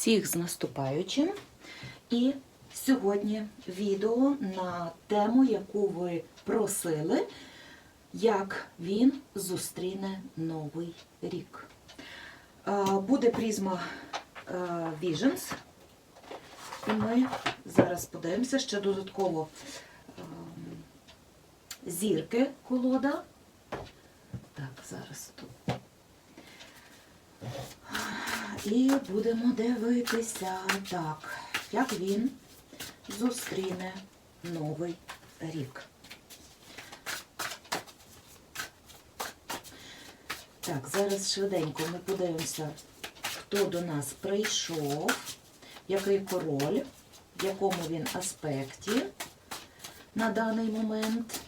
Всіх з наступаючим. І сьогодні відео на тему, яку ви просили, як він зустріне новий рік. Е, Буде призма е, Visions. І ми зараз подивимося ще додатково ем, зірки колода. Так, зараз тут. І будемо дивитися, так, як він зустріне новий рік. Так, зараз швиденько ми подивимося, хто до нас прийшов, який король, в якому він аспекті на даний момент.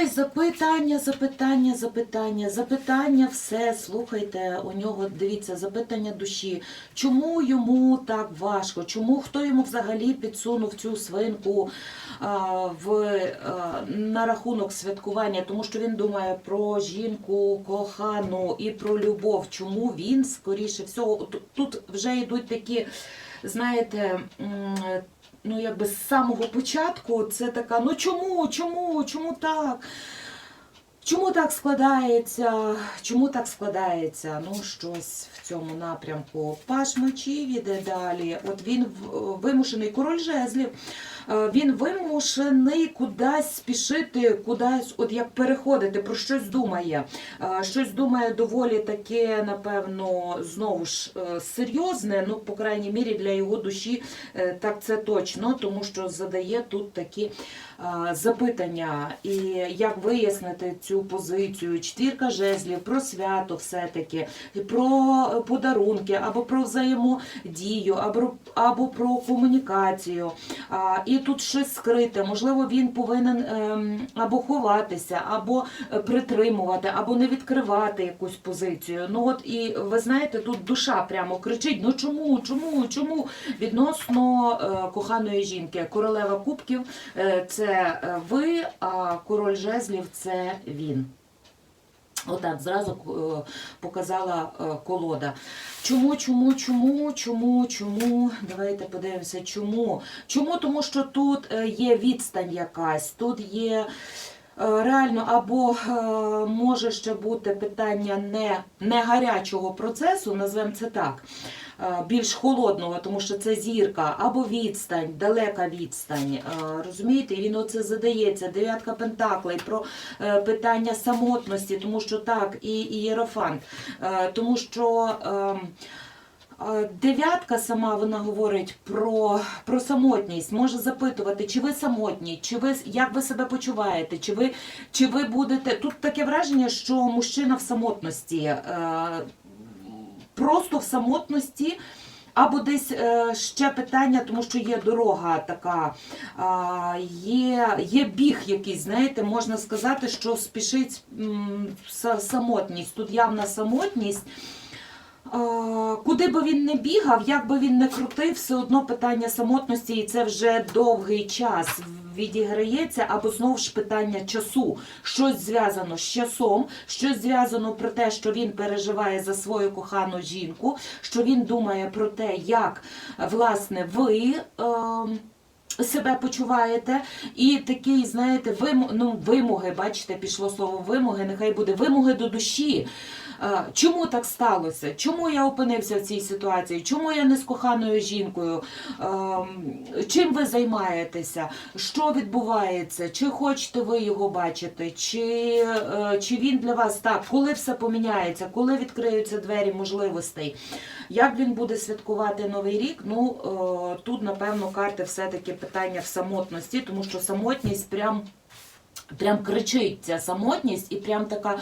Ой, запитання, запитання, запитання, запитання, все, слухайте, у нього, дивіться, запитання душі. Чому йому так важко? Чому хто йому взагалі підсунув цю свинку а, в, а, на рахунок святкування? Тому що він думає про жінку кохану і про любов. Чому він, скоріше всього, тут- вже йдуть такі, знаєте, ну якби з самого початку це така, ну чому, чому, чому так? Чому так складається? Чому так складається? Ну, щось в цьому напрямку. Паш мечів іде далі. От він вимушений король жезлів. е, Він вимушений кудись спішити, кудись, от як переходити, про щось думає. Е, Щось думає доволі таке, напевно, знову ж е, серйозне. Ну, по крайній мірі, для його душі так це точно, тому що задає тут такі запитання, і як вияснити цю позицію, четвірка жезлів, про свято все-таки, про подарунки, або про взаємодію, або, або про комунікацію. А, і тут щось скрите, можливо, він повинен ем, або ховатися, або притримувати, або не відкривати якусь позицію. Ну от і ви знаєте, тут душа прямо кричить: ну чому, чому, чому? Відносно е, коханої жінки. Королева кубків е, це е, ви, а король жезлів це він. Отак, зразу е, показала е, колода. Чому, чому, чому, чому, чому? Давайте подивимося, чому. Чому? Тому що тут е, є відстань якась, тут є реально або може ще бути питання не, не гарячого процесу, назвемо це так. Е, Більш холодного, тому що це зірка, або відстань, далека відстань. е, Розумієте, і він оце задається. Дев'ятка пентаклей про е, питання самотності, тому що так, і, єрофант, тому що. ем, Дев'ятка сама вона говорить про, про самотність. Може запитувати, чи ви самотні, чи ви як ви себе почуваєте, чи ви, чи ви будете. Тут таке враження, що мужчина в самотності, просто в самотності. Або десь е, ще питання, тому що є дорога така, є, є біг якийсь, знаєте, можна сказати, що спішить самотність. Тут явна самотність. Куди би він не бігав, як би він не крутив, все одно питання самотності, і це вже довгий час відіграється, або знову ж питання часу. Щось зв'язано з часом, щось зв'язано про те, що він переживає за свою кохану жінку, що він думає про те, як власне ви. ем, себе почуваєте, і такий, знаєте, вим... ну, вимоги, бачите, пішло слово вимоги, нехай буде вимоги до душі. Чому так сталося? Чому я опинився в цій ситуації? Чому я не з коханою жінкою? Ем, Чим ви займаєтеся? Що відбувається? Чи хочете ви його бачити? Чи, е, чи він для вас так? Коли все поміняється? Коли відкриються двері можливостей? Як він буде святкувати новий рік? Ну е, тут, напевно, карти все-таки питання в самотності, тому що самотність прям. Прям кричить ця самотність, і прям така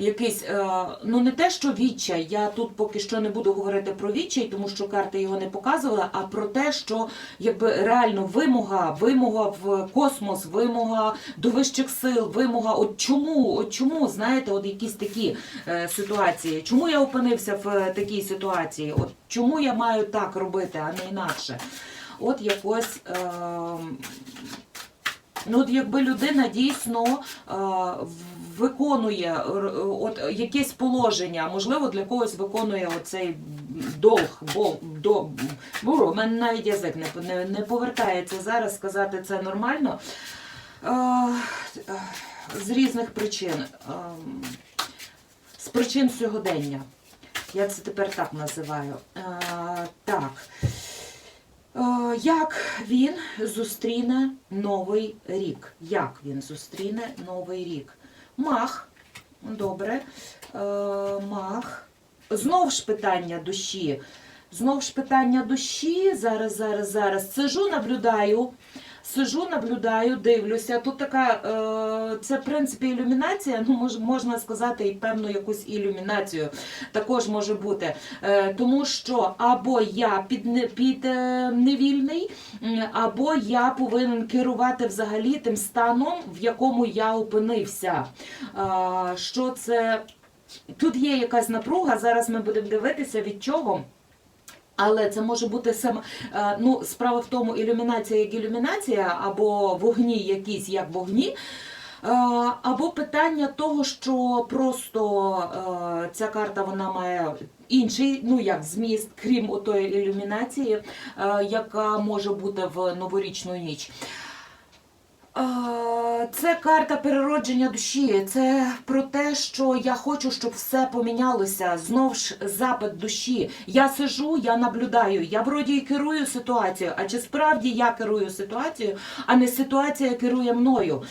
якийсь, е, ну не те, що відчай. Я тут поки що не буду говорити про відчай, тому що карти його не показували, а про те, що якби реально вимога, вимога в космос, вимога до вищих сил, вимога. От чому, от чому, знаєте, от якісь такі е, ситуації? Чому я опинився в е, такій ситуації? От чому я маю так робити, а не інакше? От якось. Е, Ну, от якби людина дійсно е, виконує р- от якесь положення, можливо, для когось виконує оцей долг, бол, до, бо, у мене навіть язик не, не, не повертається зараз сказати це нормально. Е, е, з різних причин. Е, з причин сьогодення. Я це тепер так називаю. Е, так. Е, Як він зустріне новий рік? Як він зустріне новий рік? Мах. Добре. Е, Мах. Знов ж питання душі. Знов ж питання душі. Зараз, зараз, зараз. Сижу, наблюдаю. Сижу, наблюдаю, дивлюся. Тут така, е, це в принципі ілюмінація, ну можна сказати, і певну якусь ілюмінацію також може бути. Е, тому що або я під, під е, невільний, або я повинен керувати взагалі тим станом, в якому я опинився. Що це? Тут є якась напруга, зараз ми будемо дивитися від чого. Але це може бути саме ну, справа в тому, ілюмінація як ілюмінація, або вогні якісь як вогні. е, Або питання того, що просто е, ця карта вона має інший, ну як зміст, крім отої ілюмінації, е, яка може бути в новорічну ніч. Це карта переродження душі. Це про те, що я хочу, щоб все помінялося. Знов ж запит душі. Я сижу, я наблюдаю. Я вроді і керую ситуацією. А чи справді я керую ситуацією, а не ситуація керує мною?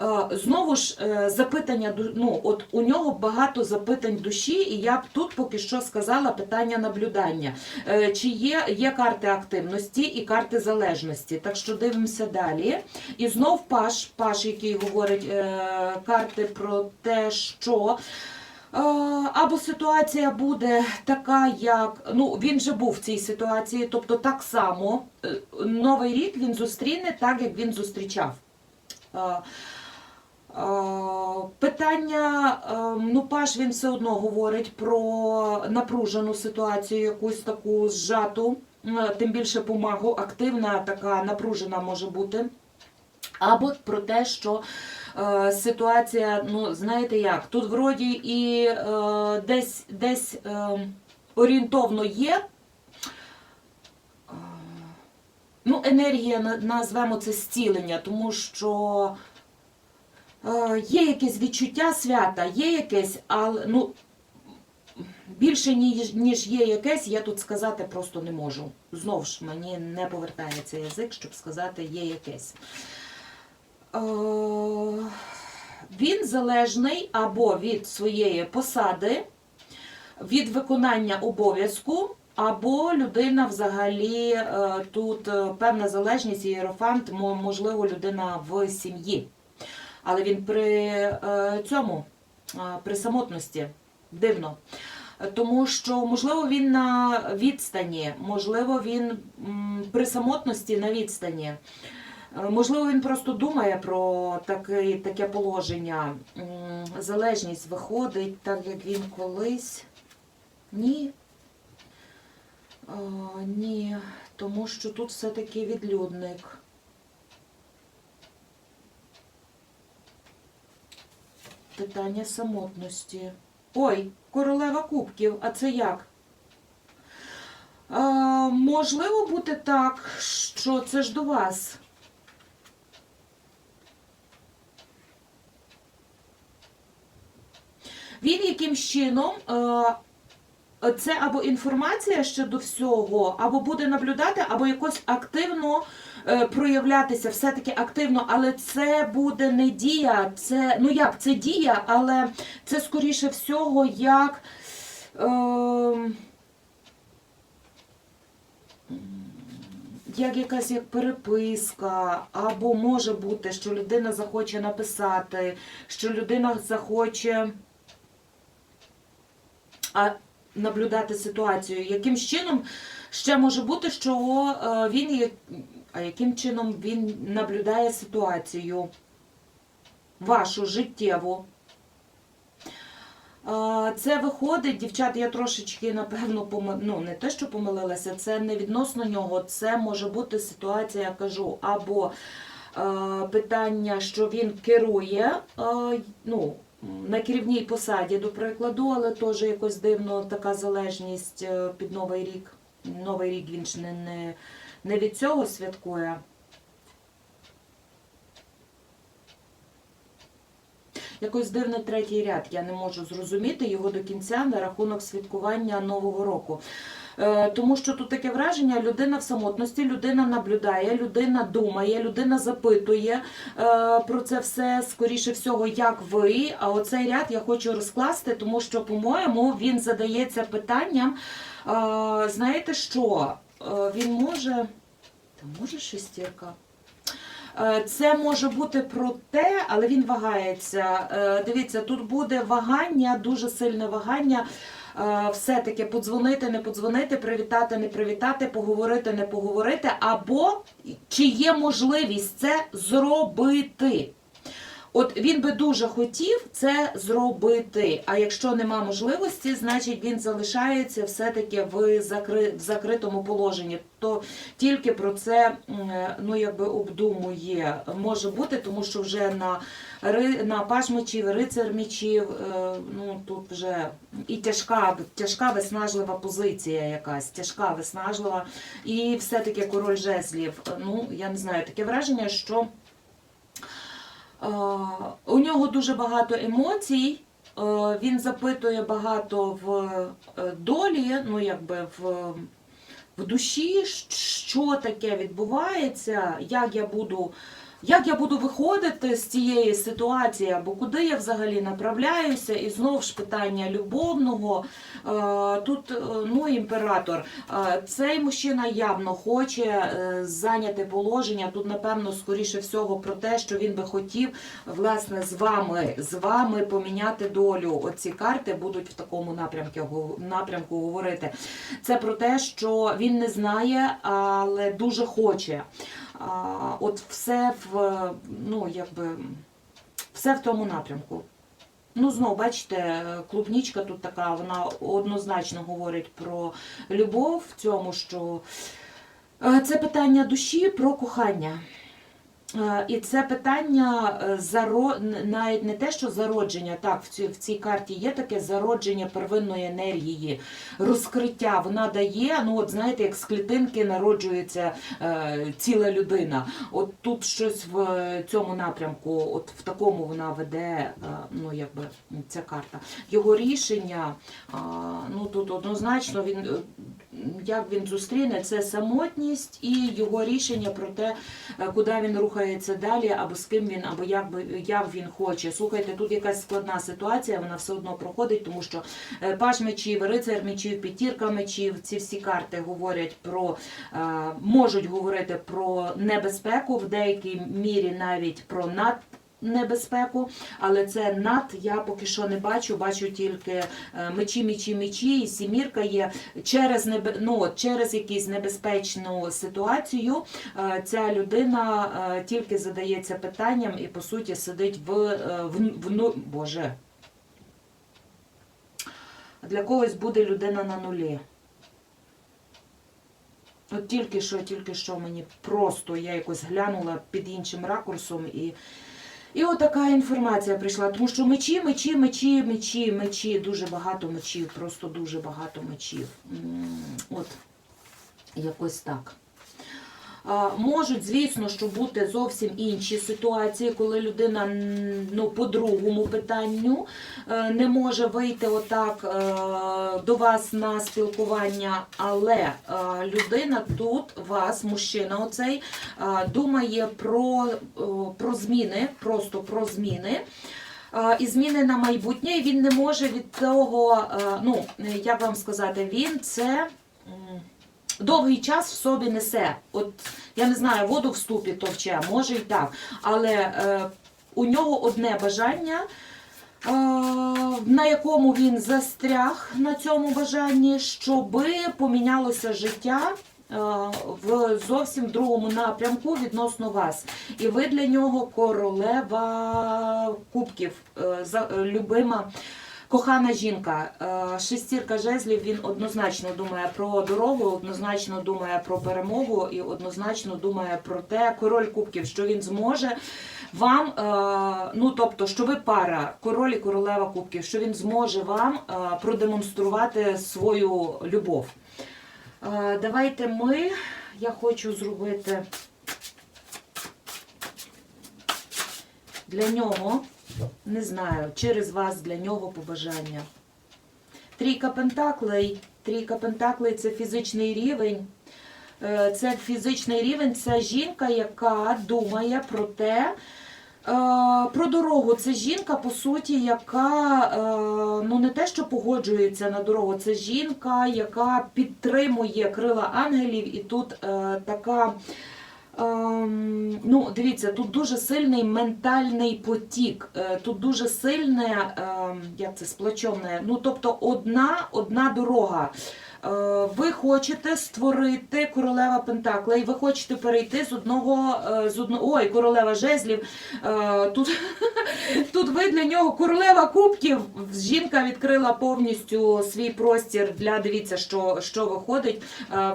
Е, Знову ж е, запитання ну, от у нього багато запитань душі, і я б тут поки що сказала питання наблюдання. Е, Чи є, є карти активності і карти залежності? Так що дивимося далі. І знов Паш, Паш, який говорить карти про те, що. Або ситуація буде така, як ну він же був в цій ситуації, тобто так само новий рік він зустріне так, як він зустрічав. Е, Питання, е, ну Паш він все одно говорить про напружену ситуацію, якусь таку зжату, е, тим більше помагу, активна, така напружена може бути. Або про те, що е, ситуація, ну знаєте як, тут вроді і е, десь, десь е, орієнтовно є. Ну, енергія назвемо це зцілення, тому що є якесь відчуття свята, є якесь, але ну, більше ніж, ніж є якесь, я тут сказати просто не можу. Знову ж мені не повертається язик, щоб сказати є якесь. Е, Він залежний або від своєї посади, від виконання обов'язку, або людина взагалі е, тут е, певна залежність, ієрофант, мо- можливо, людина в сім'ї. Але він при е, цьому, е, при самотності, дивно. Тому що, можливо, він на відстані, можливо, він при самотності на відстані. Е, Можливо, він просто думає про таке, таке положення. Залежність виходить, так як він колись. Ні. Е, ні, тому що тут все-таки відлюдник. Питання самотності. Ой, королева кубків, а це як? Е, можливо бути так, що це ж до вас. Він якимсь чином. Е, це або інформація щодо всього, або буде наблюдати, або якось активно проявлятися, все-таки активно, але це буде не дія, це ну як це дія, але це скоріше всього як. Е, як якась як переписка, або може бути, що людина захоче написати, що людина захоче а, наблюдати ситуацію. Яким чином ще може бути, що е, він є, яким чином він наблюдає ситуацію вашу життєву? Це виходить, дівчата, я трошечки, напевно, поми... ну, не те, що помилилася, це не відносно нього, це може бути ситуація, я кажу, або е, питання, що він керує е, ну, на керівній посаді, до прикладу, але теж якось дивно така залежність е, під Новий рік. Новий рік він ж не, не, не від цього святкує. Якось дивний третій ряд. Я не можу зрозуміти його до кінця на рахунок святкування Нового року. Е, Тому що тут таке враження: людина в самотності, людина наблюдає, людина думає, людина запитує е, про це все, скоріше всього, як ви. А оцей ряд я хочу розкласти, тому що, по-моєму, він задається питанням. е, Знаєте що? Е, Він може. Та може шестірка? Е, Це може бути про те, але він вагається. Е, Дивіться, тут буде вагання, дуже сильне вагання. Все-таки подзвонити, не подзвонити, привітати, не привітати, поговорити, не поговорити, або чи є можливість це зробити. От він би дуже хотів це зробити. А якщо нема можливості, значить він залишається все-таки в, закри... в закритому положенні. То тільки про це ну, якби обдумує. Може бути, тому що вже на, на паж рицар мечів, е, ну тут вже і тяжка, тяжка виснажлива позиція якась, тяжка виснажлива. І все-таки король жезлів. Ну, я не знаю, таке враження, що. Е, У нього дуже багато емоцій. е, Він запитує багато в е, долі, ну якби в, в душі, що таке відбувається, як я буду. Як я буду виходити з цієї ситуації, або куди я взагалі направляюся, і знов ж питання любовного. Е, Тут е, ну, імператор. Е, Цей мужчина явно хоче зайняти положення. Тут, напевно, скоріше всього про те, що він би хотів власне з вами, з вами поміняти долю. Оці карти будуть в такому напрямку, напрямку говорити. Це про те, що він не знає, але дуже хоче. А, От все в ну якби все в тому напрямку. Ну, знову бачите, клубнічка тут така, вона однозначно говорить про любов в цьому, що е, це питання душі про кохання. Е, І це питання е, заро... навіть не те, що зародження, так, в цій, в цій карті є таке зародження первинної енергії, розкриття. Вона дає, ну от знаєте, як з клітинки народжується е, ціла людина. От тут щось в цьому напрямку, от в такому вона веде, е, ну якби ця карта. Його рішення, а, ну тут однозначно він. Як він зустріне, це самотність і його рішення про те, е, куди він рухається далі, або з ким він, або як би як він хоче. Слухайте, тут якась складна ситуація, вона все одно проходить, тому що е, паж мечів, рицар мечів, п'ятірка мечів, ці всі карти говорять про е, можуть говорити про небезпеку, в деякій мірі навіть про над. Небезпеку, але це над я поки що не бачу. Бачу тільки е, мечі, мечі, мечі, і сімірка є через небе, ну, через якусь небезпечну ситуацію. е, Ця людина е, тільки задається питанням і по суті сидить в, в, в ну, Боже. Для когось буде людина на нулі. От тільки що, тільки що мені просто я якось глянула під іншим ракурсом і. І от така інформація прийшла, тому що мечі, мечі, мечі, мечі, мечі, дуже багато мечів, просто дуже багато мечів. От, якось так. Можуть, звісно, що бути зовсім інші ситуації, коли людина ну, по другому питанню е, не може вийти отак е, до вас на спілкування, але е, людина тут, вас, мужчина, оцей, думає про, про зміни, просто про зміни. І зміни на майбутнє, і він не може від того, ну, як вам сказати, він це довгий час в собі несе. От я не знаю, воду в ступі товче, може і так. Але е, у нього одне бажання, е, на якому він застряг на цьому бажанні, щоби помінялося життя. е, В зовсім другому напрямку відносно вас. І ви для нього королева кубків, е, любима Кохана жінка, е, шестірка жезлів, він однозначно думає про дорогу, однозначно думає про перемогу і однозначно думає про те, король кубків, що він зможе вам, е, ну тобто, що ви пара, король і королева кубків, що він зможе вам е, продемонструвати свою любов. Давайте ми, я хочу зробити для нього, не знаю, через вас для нього побажання. Трійка пентаклей. Трійка пентаклей це фізичний рівень. Е, Це фізичний рівень, це жінка, яка думає про те, е, про дорогу. Це жінка, по суті, яка е, ну не те, що погоджується на дорогу, це жінка, яка підтримує крила ангелів, і тут така. Ем, ну, дивіться, тут дуже сильний ментальний потік, е, тут дуже сильне, ем, як це сплочене, ну тобто одна, одна дорога. Е, Ви хочете створити королева Пентаклей, ви хочете перейти з одного е, з одного. Ой, королева жезлів. Е, Тут, тут ви для нього королева кубків. Жінка відкрила повністю свій простір для дивіться, що, що виходить.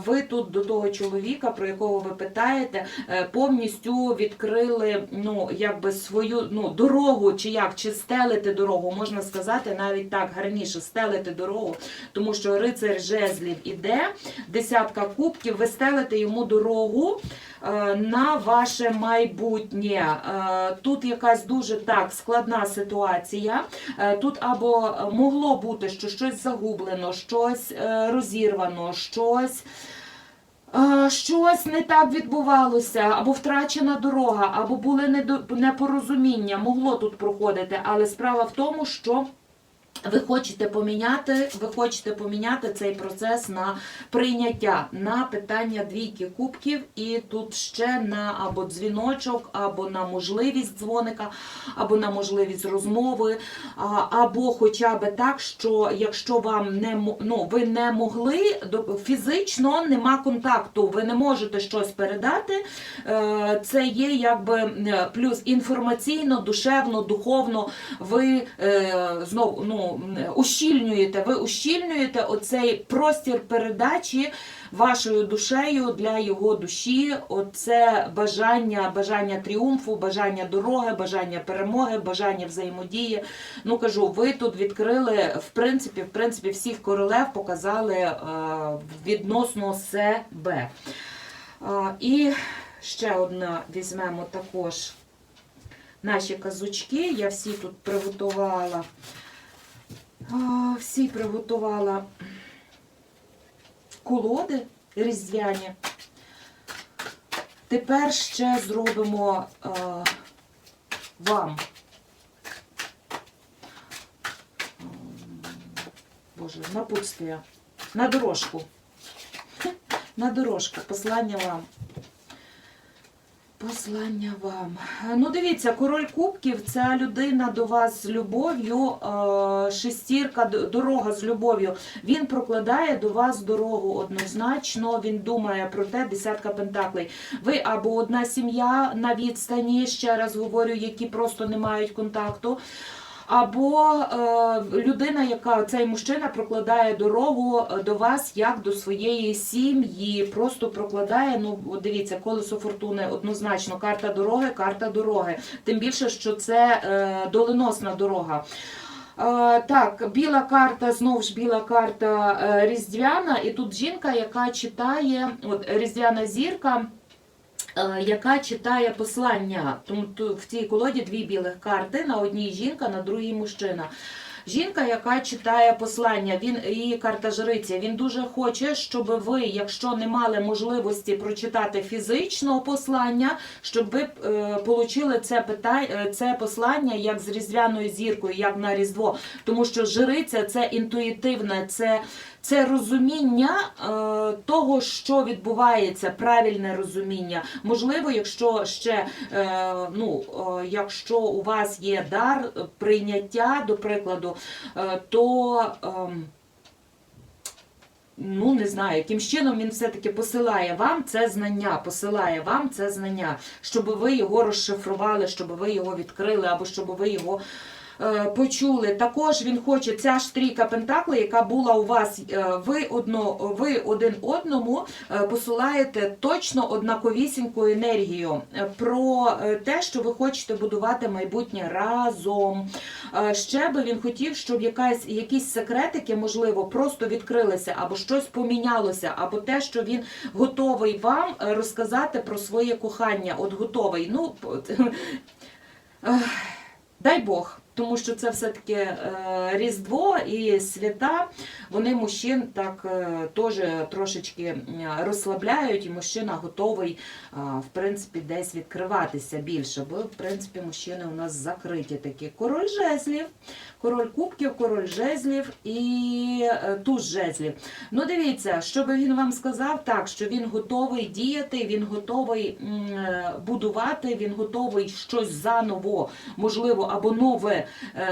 Ви тут до того чоловіка, про якого ви питаєте, повністю відкрили ну, якби свою ну, дорогу, чи як, чи стелите дорогу, можна сказати, навіть так гарніше стелите дорогу, тому що рицар жезлів іде, десятка кубків, ви стелите йому дорогу е, на ваше майбутнє. Е, Тут якась дуже так складна ситуація. Е, Тут або могло бути, що щось загублено, щось розірвано, щось. Щось не так відбувалося, або втрачена дорога, або були непорозуміння, могло тут проходити. Але справа в тому, що ви хочете поміняти, ви хочете поміняти цей процес на прийняття, на питання двійки кубків, і тут ще на або дзвіночок, або на можливість дзвоника, або на можливість розмови, або хоча б так, що якщо вам не ну, ви не могли фізично нема контакту, ви не можете щось передати. е, Це є якби плюс інформаційно, душевно, духовно. Ви е, знову ну, ущільнюєте, ви ущільнюєте оцей простір передачі вашою душею для його душі. Оце бажання, бажання тріумфу, бажання дороги, бажання перемоги, бажання взаємодії. Ну кажу, ви тут відкрили в принципі, в принципі, всіх королев показали е, відносно себе. А, І ще одна візьмемо також наші казочки. Я всі тут приготувала. Всі приготувала колоди різдвяні. Тепер ще зробимо е, вам. Боже, напутствие. На дорожку. На дорожку. Послання вам. Послання вам. Ну, дивіться, король кубків це людина до вас з любов'ю, е, шестірка, дорога з любов'ю. Він прокладає до вас дорогу однозначно. Він думає про те, десятка пентаклей. Ви або одна сім'я на відстані, ще раз говорю, які просто не мають контакту. Або е, людина, яка цей мужчина прокладає дорогу е, до вас як до своєї сім'ї, просто прокладає. Ну дивіться, колесо фортуни однозначно карта дороги, карта дороги. Тим більше, що це е, доленосна дорога. Так, біла карта, знову ж біла карта різдвяна, і тут жінка, яка читає, от різдвяна зірка. Е, Яка читає послання, тому в цій колоді дві білих карти, на одній жінка, на другій мужчина. Жінка, яка читає послання, він її карта жриця. Він дуже хоче, щоб ви, якщо не мали можливості прочитати фізично послання, щоб ви е, получили це питання, це послання як з різдвяною зіркою, як на різдво. Тому що жриця це інтуїтивне, це, це розуміння е, того, що відбувається, правильне розуміння. Можливо, якщо ще е, ну, е, якщо у вас є дар е, прийняття, до прикладу, е, то. ем, Ну, не знаю, яким чином він все-таки посилає вам це знання, посилає вам це знання, щоб ви його розшифрували, щоб ви його відкрили, або щоб ви його е, почули. Також він хоче ця ж трійка пентаклей, яка була у вас. е, Ви одно, ви один одному е, посилаєте точно однаковісіньку енергію е, про е, те, що ви хочете будувати майбутнє разом. Е, Ще би він хотів, щоб якась якісь секретики, можливо, просто відкрилися, або щось помінялося, або те, що він готовий вам е, розказати про своє кохання. От готовий. Ну, Дай Бог, тому що це все-таки е, Різдво і свята, вони мужчин так е, теж трошечки розслабляють, і мужчина готовий, е, в принципі, десь відкриватися більше, бо, в принципі, мужчини у нас закриті такі. Король жезлів, король кубків, король жезлів і туз жезлів. Ну, дивіться, що би він вам сказав, так, що він готовий діяти, він готовий будувати, він готовий щось заново, можливо, або нове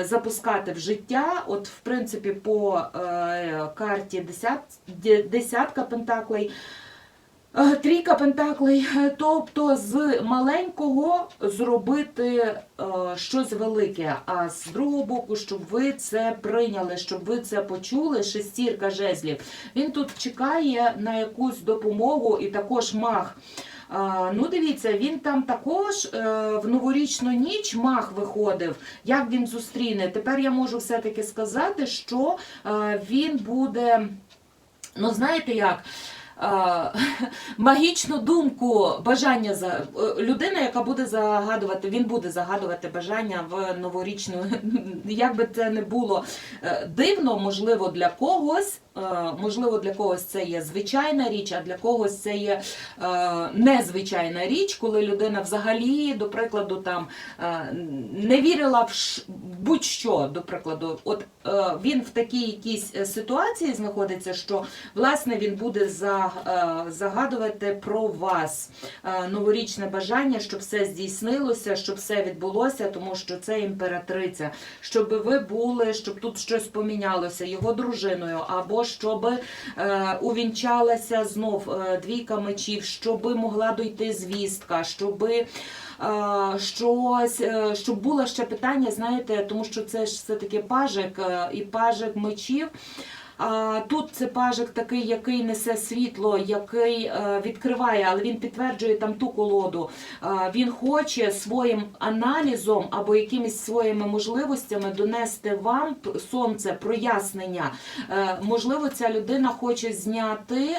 запускати в життя. От, в принципі, по е, карті десят, десятка пентаклей. е, Трійка пентаклей, Е, тобто з маленького зробити е, щось велике, а з другого боку, щоб ви це прийняли, щоб ви це почули. Шестірка жезлів. Він тут чекає на якусь допомогу і також маг. Ну, дивіться, він там також е, в новорічну ніч маг виходив. Як він зустріне? Тепер я можу все-таки сказати, що е, він буде, ну знаєте як. е, Магічну думку, бажання за людина, яка буде загадувати, він буде загадувати бажання в новорічну. Як би це не було дивно, можливо, для когось, можливо, для когось це є звичайна річ, а для когось це є е, незвичайна річ, коли людина взагалі, до прикладу, там е, не вірила в будь-що, до прикладу, от е, він в такій якійсь е, ситуації знаходиться, що власне він буде е, загадувати про вас е, новорічне бажання, щоб все здійснилося, щоб все відбулося, тому що це імператриця, щоб ви були, щоб тут щось помінялося його дружиною, або щоб е, увінчалася знов е, двійка мечів, щоб могла дойти звістка, е, щось, е, щоб було ще питання, знаєте, тому що це ж все-таки пажик е, і пажик мечів. Тут це пажик такий, який несе світло, який е, відкриває, але він підтверджує там ту колоду. Е, він хоче своїм аналізом або якимись своїми можливостями донести вам сонце, прояснення. Е, можливо, ця людина хоче зняти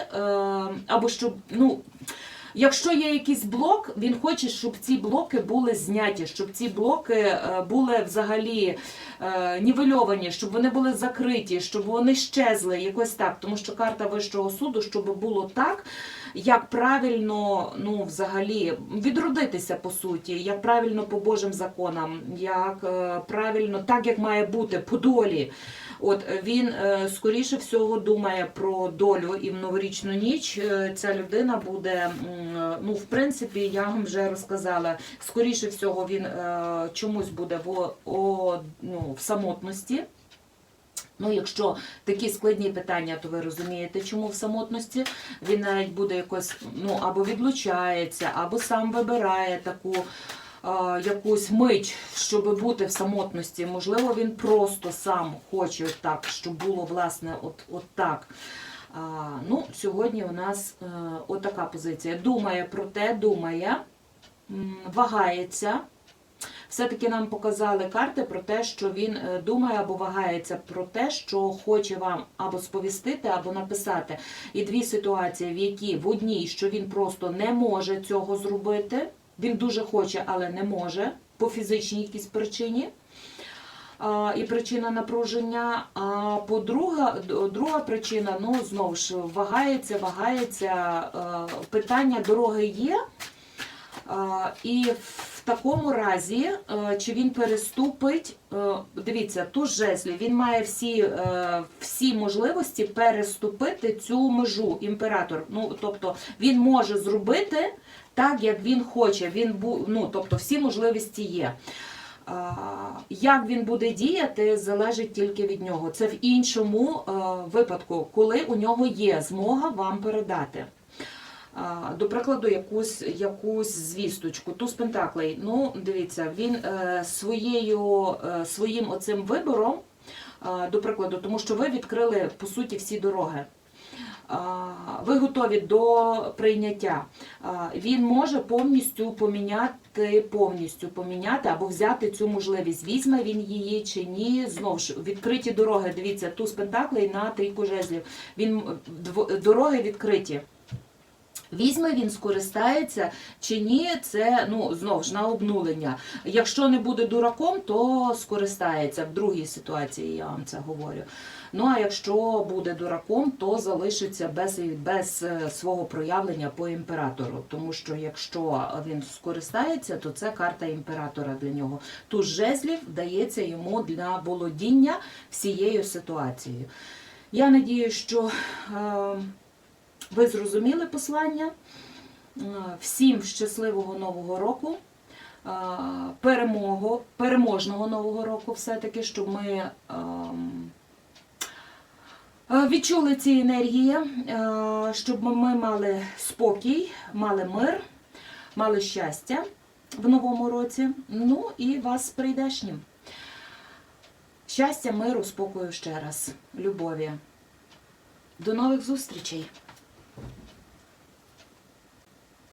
або щоб ну. Якщо є якийсь блок, він хоче, щоб ці блоки були зняті, щоб ці блоки е, були взагалі е, нівельовані, щоб вони були закриті, щоб вони щезли якось так. Тому що карта Вищого суду, щоб було так, як правильно ну, взагалі відродитися по суті, як правильно по Божим законам, як е, правильно, так як має бути по долі. От е, він е, скоріше всього думає про долю і в новорічну ніч е, ця людина буде. Ну, в принципі, я вам вже розказала. Скоріше всього, він чомусь буде в, о, ну, в самотності. Ну, якщо такі складні питання, то ви розумієте, чому в самотності він навіть буде якось ну або відлучається, або сам вибирає таку якусь мить, щоб бути в самотності. Можливо, він просто сам хоче так, щоб було власне от, от так. А, ну, сьогодні у нас е, отака позиція. Думає про те, думає, вагається. Все-таки нам показали карти про те, що він е, думає або вагається про те, що хоче вам або сповістити, або написати. І дві ситуації, в які в одній, що він просто не може цього зробити, він дуже хоче, але не може по фізичній якійсь причині. І причина напруження. А по-друга, друга причина, ну знову ж вагається, вагається. Питання дороги є. І в такому разі, чи він переступить, дивіться, тут жезлі, він має всі, всі можливості переступити цю межу, імператор. Ну, тобто він може зробити так, як він хоче. Він ну, тобто всі можливості є. Як він буде діяти, залежить тільки від нього. Це в іншому е, випадку, коли у нього є змога вам передати. До прикладу, якусь, якусь звісточку, туз Пентаклей. Ну, дивіться, він е, своєю, е, своїм оцим вибором, до прикладу, тому що ви відкрили по суті всі дороги. Ви готові до прийняття. Він може повністю поміняти, повністю поміняти або взяти цю можливість. Візьме він її чи ні. Знову ж відкриті дороги. Дивіться, туз пентаклей на трійку жезлів. Він дво- дороги відкриті. Візьме він, скористається чи ні, це ну знову ж на обнулення. Якщо не буде дураком, то скористається в другій ситуації, я вам це говорю. Ну а якщо буде дураком, то залишиться без, без е, свого проявлення по імператору. Тому що якщо він скористається, то це карта імператора для нього. Туз жезлів дається йому для володіння всією ситуацією. Я надію, що. Е, ви зрозуміли послання. Е, Всім щасливого нового року, перемогу, переможного нового року, все-таки, щоб ми відчули ці енергії, е, щоб ми мали спокій, мали мир, мали щастя в новому році. Ну і вас з прийдешнім. Щастя, миру, спокою ще раз, любові. До нових зустрічей!